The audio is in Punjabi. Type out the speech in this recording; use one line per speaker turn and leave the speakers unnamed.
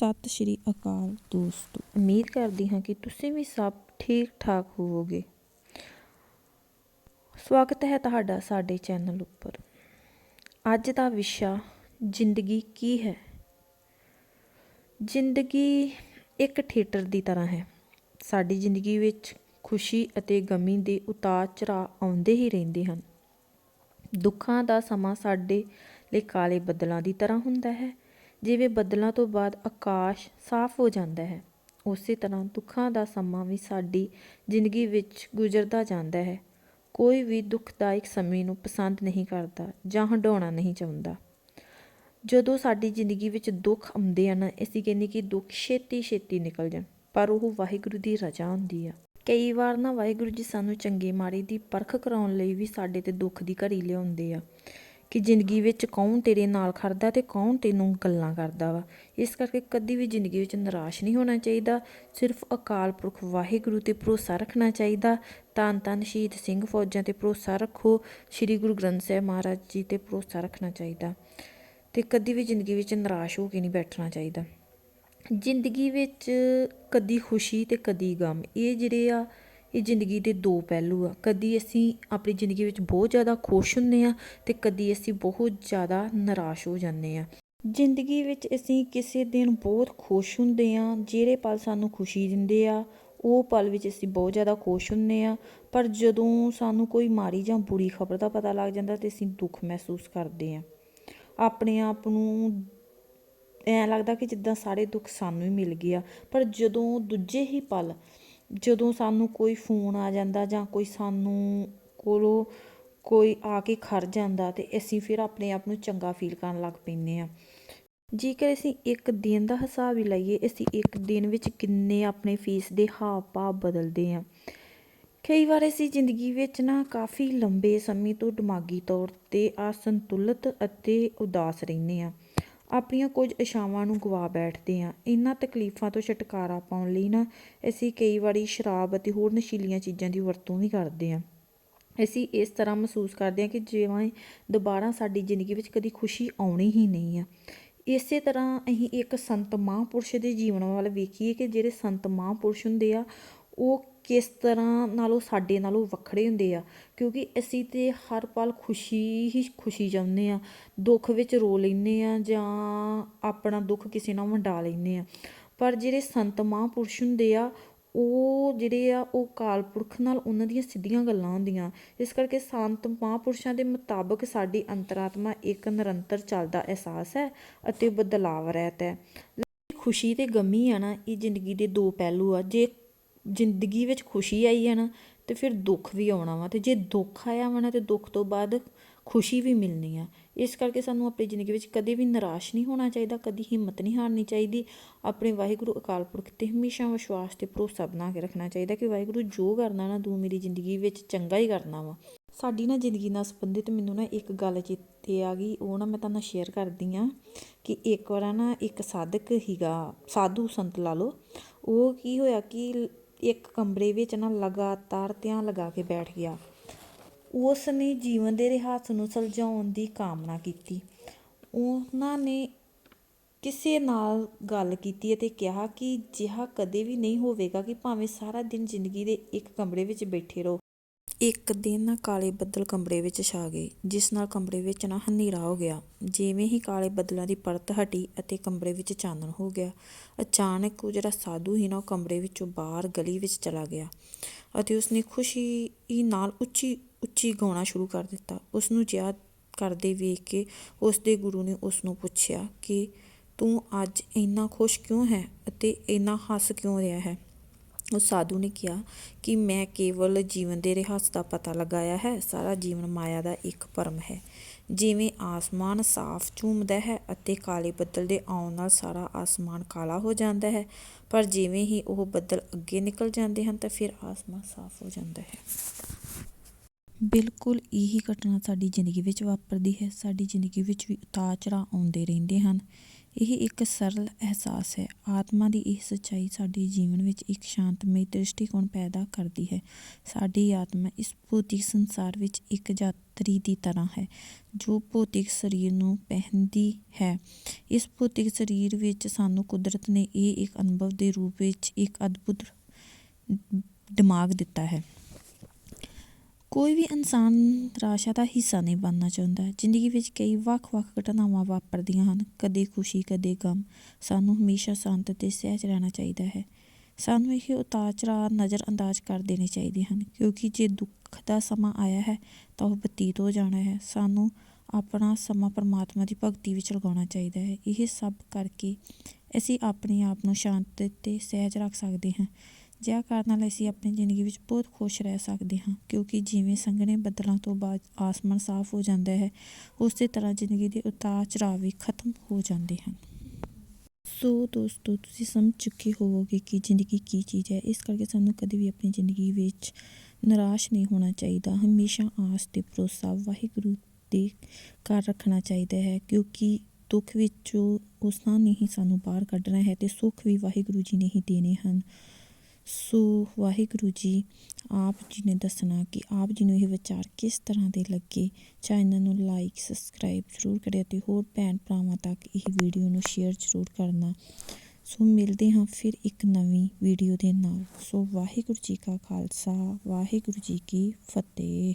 ਸਤਿ ਸ਼੍ਰੀ ਅਕਾਲ ਦੋਸਤੋ। ਉਮੀਦ ਕਰਦੀ ਹਾਂ ਕਿ ਤੁਸੀਂ ਵੀ ਸਭ ਠੀਕ ਠਾਕ ਹੋਵੋਗੇ। ਸਵਾਗਤ ਹੈ ਤੁਹਾਡਾ ਸਾਡੇ ਚੈਨਲ ਉੱਪਰ। ਅੱਜ ਦਾ ਵਿਸ਼ਾ ਜ਼ਿੰਦਗੀ ਕੀ ਹੈ? ਜ਼ਿੰਦਗੀ ਇੱਕ ਥੀਏਟਰ ਦੀ ਤਰ੍ਹਾਂ ਹੈ। ਸਾਡੀ ਜ਼ਿੰਦਗੀ ਵਿੱਚ ਖੁਸ਼ੀ ਅਤੇ ਗਮੀ ਦੇ ਉਤਾਰ ਚੜਾਅ ਆਉਂਦੇ ਹੀ ਰਹਿੰਦੇ ਹਨ। ਦੁੱਖਾਂ ਦਾ ਸਮਾਂ ਸਾਡੇ ਲਈ ਕਾਲੇ ਬੱਦਲਾਂ ਦੀ ਤਰ੍ਹਾਂ ਹੁੰਦਾ ਹੈ। ਜਿਵੇਂ ਬੱਦਲਾਂ ਤੋਂ ਬਾਅਦ ਆਕਾਸ਼ ਸਾਫ਼ ਹੋ ਜਾਂਦਾ ਹੈ, ਉਸੇ ਤਰ੍ਹਾਂ ਦੁੱਖਾਂ ਦਾ ਸਮਾਂ ਵੀ ਸਾਡੀ ਜ਼ਿੰਦਗੀ ਵਿੱਚ ਗੁਜ਼ਰਦਾ ਜਾਂਦਾ ਹੈ। ਕੋਈ ਵੀ ਦੁੱਖਦਾਇਕ ਸਮੇਂ ਨੂੰ ਪਸੰਦ ਨਹੀਂ ਕਰਦਾ ਜਾਂ ਹੰਡਾਉਣਾ ਨਹੀਂ ਚਾਹੁੰਦਾ। ਜਦੋਂ ਸਾਡੀ ਜ਼ਿੰਦਗੀ ਵਿੱਚ ਦੁੱਖ ਆਉਂਦੇ ਹਨ, ਅਸੀਂ ਕਹਿੰਦੇ ਕਿ ਦੁੱਖ ਛੇਤੀ ਛੇਤੀ ਨਿਕਲ ਜਾਣ, ਪਰ ਉਹ ਵਾਹਿਗੁਰੂ ਦੀ ਰਜ਼ਾ ਹੁੰਦੀ ਆ। ਕਈ ਵਾਰ ਨਾ ਵਾਹਿਗੁਰੂ ਜੀ ਸਾਨੂੰ ਚੰਗੇ ਮਾੜੇ ਦੀ ਪਰਖ ਕਰਾਉਣ ਲਈ ਵੀ ਸਾਡੇ ਤੇ ਦੁੱਖ ਦੀ ਘੜੀ ਲਿਆਉਂਦੇ ਆ। ਕਿ ਜ਼ਿੰਦਗੀ ਵਿੱਚ ਕੌਣ ਤੇਰੇ ਨਾਲ ਖੜਦਾ ਤੇ ਕੌਣ ਤੈਨੂੰ ਗੱਲਾਂ ਕਰਦਾ ਵਾ। ਇਸ ਕਰਕੇ ਕਦੀ ਵੀ ਜ਼ਿੰਦਗੀ ਵਿੱਚ ਨਿਰਾਸ਼ ਨਹੀਂ ਹੋਣਾ ਚਾਹੀਦਾ। ਸਿਰਫ ਅਕਾਲ ਪੁਰਖ ਵਾਹਿਗੁਰੂ ਤੇ ਭਰੋਸਾ ਰੱਖਣਾ ਚਾਹੀਦਾ। ਤਨ ਤਨ ਸ਼ਹੀਦ ਸਿੰਘ ਫੌਜਾਂ ਤੇ ਭਰੋਸਾ ਰੱਖੋ। ਸ੍ਰੀ ਗੁਰੂ ਗ੍ਰੰਥ ਸਾਹਿਬ ਮਹਾਰਾਜ ਜੀ ਤੇ ਭਰੋਸਾ ਰੱਖਣਾ ਚਾਹੀਦਾ। ਤੇ ਕਦੀ ਵੀ ਜ਼ਿੰਦਗੀ ਵਿੱਚ ਨਿਰਾਸ਼ ਹੋ ਕੇ ਨਹੀਂ ਬੈਠਣਾ ਚਾਹੀਦਾ। ਜ਼ਿੰਦਗੀ ਵਿੱਚ ਕਦੀ ਖੁਸ਼ੀ ਤੇ ਕਦੀ ਗਮ, ਇਹ ਜਿਹੜੇ ਆ ਇਹ ਜ਼ਿੰਦਗੀ ਦੇ ਦੋ ਪਹਿਲੂ ਆ। ਕਦੀ ਅਸੀਂ ਆਪਣੀ ਜ਼ਿੰਦਗੀ ਵਿੱਚ ਬਹੁਤ ਜ਼ਿਆਦਾ ਖੁਸ਼ ਹੁੰਦੇ ਆ ਤੇ ਕਦੀ ਅਸੀਂ ਬਹੁਤ ਜ਼ਿਆਦਾ ਨਿਰਾਸ਼ ਹੋ ਜਾਂਦੇ ਆ ਜ਼ਿੰਦਗੀ ਵਿੱਚ ਅਸੀਂ ਕਿਸੇ ਦਿਨ ਬਹੁਤ ਖੁਸ਼ ਹੁੰਦੇ ਆ ਜਿਹੜੇ ਪਲ ਸਾਨੂੰ ਖੁਸ਼ੀ ਦਿੰਦੇ ਆ, ਉਹ ਪਲ ਵਿੱਚ ਅਸੀਂ ਬਹੁਤ ਜ਼ਿਆਦਾ ਖੁਸ਼ ਹੁੰਦੇ ਆ ਪਰ ਜਦੋਂ ਸਾਨੂੰ ਕੋਈ ਮਾੜੀ ਜਾਂ ਬੁਰੀ ਖਬਰ ਦਾ ਪਤਾ ਲੱਗ ਜਾਂਦਾ ਤੇ ਅਸੀਂ ਦੁੱਖ ਮਹਿਸੂਸ ਕਰਦੇ ਆ ਆਪਣੇ ਆਪ ਨੂੰ ਐਂ ਲੱਗਦਾ ਕਿ ਜਿੱਦਾਂ ਸਾਰੇ ਦੁੱਖ ਸਾਨੂੰ ਹੀ ਮਿਲ ਗਏ ਆ ਪਰ ਜਦੋਂ ਦੂਜੇ ਹੀ ਪਲ ਜਦੋਂ ਸਾਨੂੰ ਕੋਈ ਫੋਨ ਆ ਜਾਂਦਾ ਜਾਂ ਕੋਈ ਸਾਨੂੰ ਕੋਲੋਂ ਕੋਈ ਆ ਕੇ ਖੜ ਜਾਂਦਾ ਤੇ ਅਸੀਂ ਫਿਰ ਆਪਣੇ ਆਪ ਨੂੰ ਚੰਗਾ ਫੀਲ ਕਰਨ ਲੱਗ ਪੈਂਦੇ ਆ ਜੇਕਰ ਅਸੀਂ ਇੱਕ ਦਿਨ ਦਾ ਹਿਸਾਬ ਹੀ ਲਈਏ, ਅਸੀਂ ਇੱਕ ਦਿਨ ਵਿੱਚ ਕਿੰਨੇ ਆਪਣੇ ਫੇਸ ਦੇ ਹਾਵ ਭਾਵ ਬਦਲਦੇ ਆ ਕਈ ਵਾਰ ਅਸੀਂ ਜ਼ਿੰਦਗੀ ਵਿੱਚ ਨਾ ਕਾਫੀ ਲੰਬੇ ਸਮੇਂ ਤੋਂ ਦਿਮਾਗੀ ਤੌਰ ਤੇ ਅਸੰਤੁਲਿਤ ਅਤੇ ਉਦਾਸ ਰਹਿੰਦੇ ਆ ਆਪਣੀਆਂ ਕੁਝ ਇਸ਼ਾਵਾਂ ਨੂੰ ਗਵਾ ਬੈਠਦੇ ਹਾਂ। ਇਹਨਾਂ ਤਕਲੀਫਾਂ ਤੋਂ ਛੁਟਕਾਰਾ ਪਾਉਣ ਲਈ ਨਾ ਅਸੀਂ ਕਈ ਵਾਰੀ ਸ਼ਰਾਬ ਅਤੇ ਹੋਰ ਨਸ਼ੀਲੀਆਂ ਚੀਜ਼ਾਂ ਦੀ ਵਰਤੋਂ ਵੀ ਕਰਦੇ ਹਾਂ। ਅਸੀਂ ਇਸ ਤਰ੍ਹਾਂ ਮਹਿਸੂਸ ਕਰਦੇ ਹਾਂ ਕਿ ਜਿਵੇਂ ਦੁਬਾਰਾ ਸਾਡੀ ਜ਼ਿੰਦਗੀ ਵਿੱਚ ਕਦੀ ਖੁਸ਼ੀ ਆਉਣੀ ਹੀ ਨਹੀਂ ਆ। ਇਸੇ ਤਰ੍ਹਾਂ ਅਸੀਂ ਇੱਕ ਸੰਤ ਮਹਾਂਪੁਰਸ਼ ਦੇ ਜੀਵਨ ਵੱਲ ਵੇਖੀਏ ਕਿ ਜਿਹੜੇ ਸੰਤ ਮਹਾਂਪੁਰਸ਼ ਹੁੰਦੇ ਆ, ਉਹ ਕਿਸ ਤਰ੍ਹਾਂ ਨਾਲੋਂ ਸਾਡੇ ਨਾਲੋਂ ਵੱਖਰੇ ਹੁੰਦੇ ਆ, ਕਿਉਂਕਿ ਅਸੀਂ ਤਾਂ ਹਰ ਪਲ ਖੁਸ਼ੀ ਹੀ ਖੁਸ਼ੀ ਚਾਹੁੰਦੇ ਆ, ਦੁੱਖ ਵਿੱਚ ਰੋ ਲੈਂਦੇ ਆ ਜਾਂ ਆਪਣਾ ਦੁੱਖ ਕਿਸੇ ਨਾਲ ਵੰਡਾ ਲੈਂਦੇ ਆ। ਪਰ ਜਿਹੜੇ ਸੰਤ ਮਹਾਂਪੁਰਸ਼ ਹੁੰਦੇ ਆ, ਉਹ ਜਿਹੜੇ ਆ, ਉਹ ਕਾਲ ਪੁਰਖ ਨਾਲ ਉਹਨਾਂ ਦੀਆਂ ਸਿੱਧੀਆਂ ਗੱਲਾਂ ਹੁੰਦੀਆਂ। ਇਸ ਕਰਕੇ ਸੰਤ ਮਹਾਂਪੁਰਸ਼ਾਂ ਦੇ ਮੁਤਾਬਕ ਸਾਡੀ ਅੰਤਰਾਤਮਾ ਇੱਕ ਨਿਰੰਤਰ ਚੱਲਦਾ ਅਹਿਸਾਸ ਹੈ ਅਤੇ ਬਦਲਾਵ ਰਹਿਤ ਹੈ। ਖੁਸ਼ੀ ਤੇ ਗਮੀ ਆ ਨਾ, ਇਹ ਜ਼ਿੰਦਗੀ ਦੇ ਦੋ ਪਹਿਲੂ ਆ। ਜੇ ਜ਼ਿੰਦਗੀ ਵਿੱਚ ਖੁਸ਼ੀ ਆਈ ਹੈ ਨਾ, ਤੇ ਫਿਰ ਦੁੱਖ ਵੀ ਆਉਣਾ ਵਾ ਅਤੇ ਜੇ ਦੁੱਖ ਆਇਆ ਵਾ ਨਾ, ਤਾਂ ਦੁੱਖ ਤੋਂ ਬਾਅਦ ਖੁਸ਼ੀ ਵੀ ਮਿਲਣੀ ਆ। ਇਸ ਕਰਕੇ ਸਾਨੂੰ ਆਪਣੀ ਜ਼ਿੰਦਗੀ ਵਿੱਚ ਕਦੇ ਵੀ ਨਿਰਾਸ਼ ਨਹੀਂ ਹੋਣਾ ਚਾਹੀਦਾ, ਕਦੀ ਹਿੰਮਤ ਨਹੀਂ ਹਾਰਨੀ ਚਾਹੀਦੀ। ਆਪਣੇ ਵਾਹਿਗੁਰੂ ਅਕਾਲ ਪੁਰਖ ਤੇ ਹਮੇਸ਼ਾ ਵਿਸ਼ਵਾਸ ਤੇ ਭਰੋਸਾ ਬਣਾ ਕੇ ਰੱਖਣਾ ਚਾਹੀਦਾ ਕਿ ਵਾਹਿਗੁਰੂ ਜੋ ਕਰਨਾ ਨਾ, ਤੂੰ ਮੇਰੀ ਜ਼ਿੰਦਗੀ ਵਿੱਚ ਚੰਗਾ ਹੀ ਕਰਨਾ ਵਾ। ਸਾਡੀ ਨਾ ਜ਼ਿੰਦਗੀ ਨਾਲ ਸੰਬੰਧਿਤ ਮੈਨੂੰ ਨਾ ਇੱਕ ਗੱਲ ਚੇਤੇ ਆ ਗਈ, ਉਹ ਨਾ ਮੈਂ ਤੁਹਾਨੂੰ ਸ਼ੇਅਰ ਕਰਦੀ ਆ ਕਿ ਇੱਕ ਵਾਰ ਨਾ ਇੱਕ ਸਾਧਕ ਹੀਗਾ ਸਾਧੂ ਸੰਤ ਲਾ ਲਓ। ਉਹ ਕੀ ਹੋਇਆ ਕਿ ਇੱਕ ਕਮਰੇ ਵਿੱਚ ਨਾ ਲਗਾਤਾਰ ਧਿਆਨ ਲਗਾ ਕੇ ਬੈਠ ਗਿਆ। ਉਸ ਨੇ ਜੀਵਨ ਦੇ ਰਹੱਸ ਨੂੰ ਸੁਲਝਾਉਣ ਦੀ ਕਾਮਨਾ ਕੀਤੀ। ਉਹਨਾਂ ਨੇ ਕਿਸੇ ਨਾਲ ਗੱਲ ਕੀਤੀ ਅਤੇ ਕਿਹਾ ਕਿ ਜਿਹਾ ਕਦੇ ਵੀ ਨਹੀਂ ਹੋਵੇਗਾ ਕਿ ਭਾਵੇਂ ਸਾਰਾ ਦਿਨ ਜ਼ਿੰਦਗੀ ਦੇ ਇੱਕ ਕਮਰੇ ਵਿੱਚ ਬੈਠੇ ਰਹੋ। ਇੱਕ ਦਿਨ ਨਾ ਕਾਲੇ ਬੱਦਲ ਕਮਰੇ ਵਿੱਚ ਛਾ ਗਏ, ਜਿਸ ਨਾਲ ਕਮਰੇ ਵਿੱਚ ਨਾ ਹਨੇਰਾ ਹੋ ਗਿਆ। ਜਿਵੇਂ ਹੀ ਕਾਲੇ ਬੱਦਲਾਂ ਦੀ ਪਰਤ ਹਟੀ ਅਤੇ ਕਮਰੇ ਵਿੱਚ ਚਾਨਣ ਹੋ ਗਿਆ, ਅਚਾਨਕ ਉਹ ਜਿਹੜਾ ਸਾਧੂ ਸੀ ਨਾ ਉਹ ਕਮਰੇ ਵਿੱਚੋਂ ਬਾਹਰ ਗਲੀ ਵਿੱਚ ਚਲਾ ਗਿਆ ਅਤੇ ਉਸਨੇ ਖੁਸ਼ੀ ਨਾਲ ਉੱਚੀ ਉੱਚੀ ਗਾਉਣਾ ਸ਼ੁਰੂ ਕਰ ਦਿੱਤਾ। ਉਸ ਨੂੰ ਯਾਦ ਕਰਦੇ ਵੇਖ ਕੇ ਉਸ ਦੇ ਗੁਰੂ ਨੇ ਉਸ ਨੂੰ ਪੁੱਛਿਆ ਕਿ, ਤੂੰ ਅੱਜ ਇੰਨਾ ਖੁਸ਼ ਕਿਉਂ ਹੈ ਅਤੇ ਇੰਨਾ ਹੱਸ ਕਿਉਂ ਰਿਹਾ ਹੈ? ਉਸ ਸਾਧੂ ਨੇ ਕਿਹਾ ਕਿ ਮੈਂ ਕੇਵਲ ਜੀਵਨ ਦੇ ਰਹੱਸ ਦਾ ਪਤਾ ਲਗਾਇਆ ਹੈ, ਸਾਰਾ ਜੀਵਨ ਮਾਇਆ ਦਾ ਇੱਕ ਭਰਮ ਹੈ। ਜਿਵੇਂ ਆਸਮਾਨ ਸਾਫ਼ ਝੂਮਦਾ ਹੈ ਅਤੇ ਕਾਲੇ ਬੱਦਲ ਦੇ ਆਉਣ ਨਾਲ ਸਾਰਾ ਆਸਮਾਨ ਕਾਲਾ ਹੋ ਜਾਂਦਾ ਹੈ, ਪਰ ਜਿਵੇਂ ਹੀ ਉਹ ਬੱਦਲ ਅੱਗੇ ਨਿਕਲ ਜਾਂਦੇ ਹਨ ਤਾਂ ਫਿਰ ਆਸਮਾਨ ਸਾਫ਼ ਹੋ ਜਾਂਦਾ ਹੈ। ਬਿਲਕੁਲ ਇਹੀ ਘਟਨਾ ਸਾਡੀ ਜ਼ਿੰਦਗੀ ਵਿੱਚ ਵਾਪਰਦੀ ਹੈ। ਸਾਡੀ ਜ਼ਿੰਦਗੀ ਵਿੱਚ ਵੀ ਉਤਾਰ ਚੜਾਅ ਆਉਂਦੇ ਰਹਿੰਦੇ ਹਨ।
ਇਹ ਇੱਕ ਸਰਲ ਅਹਿਸਾਸ ਹੈ। ਆਤਮਾ ਦੀ ਇਹ ਸੱਚਾਈ ਸਾਡੇ ਜੀਵਨ ਵਿੱਚ ਇੱਕ ਸ਼ਾਂਤਮਈ ਦ੍ਰਿਸ਼ਟੀਕੋਣ ਪੈਦਾ ਕਰਦੀ ਹੈ। ਸਾਡੀ ਆਤਮਾ ਇਸ ਭੌਤਿਕ ਸੰਸਾਰ ਵਿੱਚ ਇੱਕ ਯਾਤਰੀ ਦੀ ਤਰ੍ਹਾਂ ਹੈ, ਜੋ ਭੌਤਿਕ ਸਰੀਰ ਨੂੰ ਪਹਿਨਦੀ ਹੈ। ਇਸ ਭੌਤਿਕ ਸਰੀਰ ਵਿੱਚ ਸਾਨੂੰ ਕੁਦਰਤ ਨੇ ਇਹ ਇੱਕ ਅਨੁਭਵ ਦੇ ਰੂਪ ਵਿੱਚ ਇੱਕ ਅਦਭੁਤ ਦਿਮਾਗ ਦਿੱਤਾ ਹੈ। ਕੋਈ ਵੀ ਇਨਸਾਨ ਨਿਰਾਸ਼ਾ ਦਾ ਹਿੱਸਾ ਨਹੀਂ ਬਣਨਾ ਚਾਹੁੰਦਾ। ਜ਼ਿੰਦਗੀ ਵਿੱਚ ਕਈ ਵੱਖ-ਵੱਖ ਘਟਨਾਵਾਂ ਵਾਪਰਦੀਆਂ ਹਨ। ਕਦੇ ਖੁਸ਼ੀ, ਕਦੇ ਗਮ। ਸਾਨੂੰ ਹਮੇਸ਼ਾ ਸ਼ਾਂਤ ਅਤੇ ਸਹਿਜ ਰਹਿਣਾ ਚਾਹੀਦਾ ਹੈ। ਸਾਨੂੰ ਇਹ ਉਤਾਰ ਚੜਾਅ ਨਜ਼ਰਅੰਦਾਜ਼ ਕਰ ਦੇਣੇ ਚਾਹੀਦੇ ਹਨ ਕਿਉਂਕਿ ਜੇ ਦੁੱਖ ਦਾ ਸਮਾਂ ਆਇਆ ਹੈ ਤਾਂ ਉਹ ਬਤੀਤ ਹੋ ਜਾਣਾ ਹੈ। ਸਾਨੂੰ ਆਪਣਾ ਸਮਾਂ ਪਰਮਾਤਮਾ ਦੀ ਭਗਤੀ ਵਿੱਚ ਲਗਾਉਣਾ ਚਾਹੀਦਾ ਹੈ। ਇਹ ਸਭ ਕਰਕੇ ਅਸੀਂ ਆਪਣੇ ਆਪ ਨੂੰ ਸ਼ਾਂਤ ਤੇ ਸਹਿਜ ਰੱਖ ਸਕਦੇ ਹਾਂ। ਜਿਹਾ ਕਾਰਨ ਨਾਲ ਅਸੀਂ ਆਪਣੀ ਜ਼ਿੰਦਗੀ ਵਿੱਚ ਬਹੁਤ ਖੁਸ਼ ਰਹਿ ਸਕਦੇ ਹਾਂ, ਕਿਉਂਕਿ ਜਿਵੇਂ ਸੰਘਣੇ ਬੱਦਲਾਂ ਤੋਂ ਬਾਅਦ ਆਸਮਾਨ ਸਾਫ਼ ਹੋ ਜਾਂਦਾ ਹੈ, ਉਸੇ ਤਰ੍ਹਾਂ ਜ਼ਿੰਦਗੀ ਦੇ ਉਤਾਰ ਚੜਾਅ ਵੀ ਖਤਮ ਹੋ ਜਾਂਦੇ ਹਨ। ਸੋ ਦੋਸਤੋ, ਤੁਸੀਂ ਸਮਝ ਚੁੱਕੇ ਹੋਵੋਗੇ ਕਿ ਜ਼ਿੰਦਗੀ ਕੀ ਚੀਜ਼ ਹੈ। ਇਸ ਕਰਕੇ ਸਾਨੂੰ ਕਦੇ ਵੀ ਆਪਣੀ ਜ਼ਿੰਦਗੀ ਵਿੱਚ ਨਿਰਾਸ਼ ਨਹੀਂ ਹੋਣਾ ਚਾਹੀਦਾ। ਹਮੇਸ਼ਾ ਆਸ ਤੇ ਭਰੋਸਾ ਵਾਹਿਗੁਰੂ ਦੇ ਘਰ ਰੱਖਣਾ ਚਾਹੀਦਾ ਹੈ, ਕਿਉਂਕਿ ਦੁੱਖ ਵਿੱਚੋਂ ਉਸਨਾਂ ਨੇ ਹੀ ਸਾਨੂੰ ਬਾਹਰ ਕੱਢਣਾ ਹੈ ਤੇ ਸੁੱਖ ਵੀ ਵਾਹਿਗੁਰੂ ਜੀ ਨੇ ਹੀ ਦੇਣੇ ਹਨ। ਸੋ ਵਾਹਿਗੁਰੂ ਜੀ, ਆਪ ਜੀ ਨੇ ਦੱਸਣਾ ਕਿ ਆਪ ਜੀ ਨੂੰ ਇਹ ਵਿਚਾਰ ਕਿਸ ਤਰ੍ਹਾਂ ਦੇ ਲੱਗੇ? ਚੈਨਲ ਨੂੰ ਲਾਈਕ ਸਬਸਕ੍ਰਾਈਬ ਜ਼ਰੂਰ ਕਰਿਓ ਤੇ ਹੋਰ ਭੈਣ ਭਰਾਵਾਂ ਤੱਕ ਇਹ ਵੀਡੀਓ ਨੂੰ ਸ਼ੇਅਰ ਜ਼ਰੂਰ ਕਰਨਾ। ਸੋ ਮਿਲਦੇ ਹਾਂ ਫਿਰ ਇੱਕ ਨਵੀਂ ਵੀਡੀਓ ਦੇ ਨਾਲ। ਸੋ ਵਾਹਿਗੁਰੂ ਜੀ ਕਾ ਖਾਲਸਾ, ਵਾਹਿਗੁਰੂ ਜੀ ਕੀ ਫਤਿਹ।